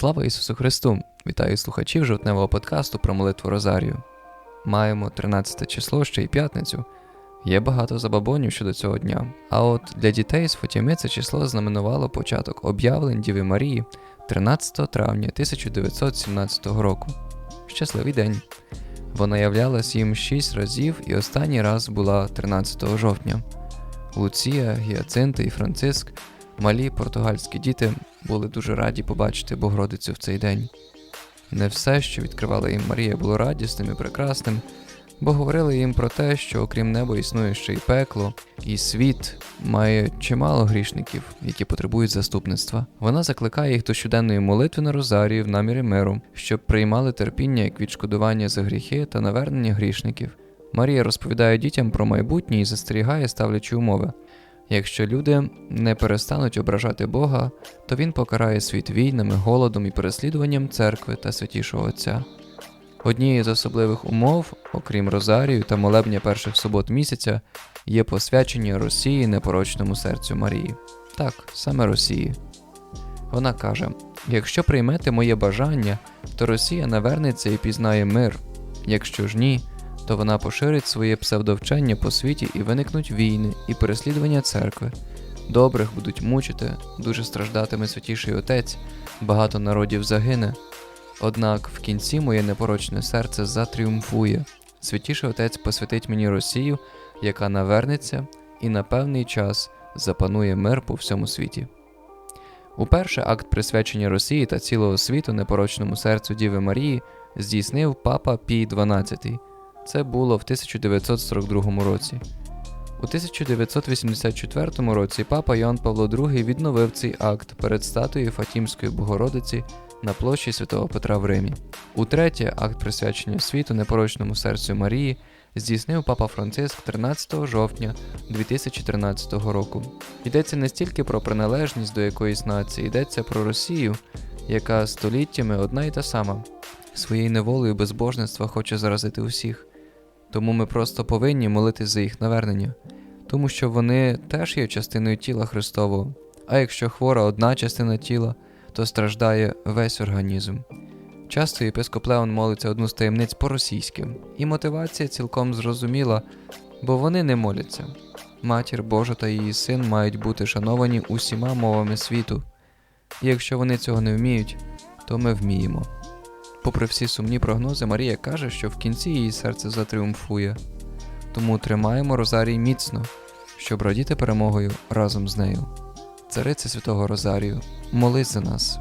Слава Ісусу Христу! Вітаю слухачів жовтневого подкасту про молитву Розарію. Маємо 13 число ще й п'ятницю. Є багато забабонів щодо цього дня. А от для дітей з Фотіми це число знаменувало початок об'явлень Діви Марії 13 травня 1917 року. Щасливий день! Вона являлась їм 6 разів і останній раз була 13 жовтня. Луція, Гіацинта і Франциск, малі португальські діти, були дуже раді побачити Богородицю в цей день. Не все, що відкривала їм Марія, було радісним і прекрасним, бо говорили їм про те, що окрім неба існує ще й пекло, і світ має чимало грішників, які потребують заступництва. Вона закликає їх до щоденної молитви на Розарії в намірі миру, щоб приймали терпіння як відшкодування за гріхи та навернення грішників. Марія розповідає дітям про майбутнє і застерігає, ставлячи умови. Якщо люди не перестануть ображати Бога, то Він покарає світ війнами, голодом і переслідуванням церкви та святішого Отця. Однією з особливих умов, окрім Розарію та молебня перших субот місяця, є посвячення Росії непорочному серцю Марії. Так, саме Росії. Вона каже: якщо приймете моє бажання, то Росія навернеться і пізнає мир, якщо ж ні, то вона поширить своє псевдовчення по світі і виникнуть війни і переслідування церкви. Добрих будуть мучити, дуже страждатиме святіший отець, багато народів загине. Однак в кінці моє непорочне серце затріумфує. Святіший отець посвятить мені Росію, яка навернеться і на певний час запанує мир по всьому світі. Уперше акт присвячення Росії та цілого світу непорочному серцю Діви Марії здійснив папа Пій XII. Це було в 1942 році. У 1984 році папа Йоанн Павло II відновив цей акт перед статуєю Фатімської Богородиці на площі Святого Петра в Римі. Утретє, акт присвячення світу непорочному серцю Марії здійснив папа Франциск 13 жовтня 2013 року. Йдеться не стільки про приналежність до якоїсь нації, йдеться про Росію, яка століттями одна й та сама. Своєю неволею безбожництва хоче заразити усіх. Тому ми просто повинні молитись за їх навернення, тому що вони теж є частиною тіла Христового. А якщо хвора одна частина тіла, то страждає весь організм. Часто єпископ Леон молиться одну з таємниць по-російськи, і мотивація цілком зрозуміла, бо вони не моляться. Матір Божа та її син мають бути шановані усіма мовами світу, і якщо вони цього не вміють, то ми вміємо. Попри всі сумні прогнози, Марія каже, що в кінці її серце затріумфує. Тому тримаємо Розарій міцно, щоб радіти перемогою разом з нею. Цариця Святого Розарію, молись за нас.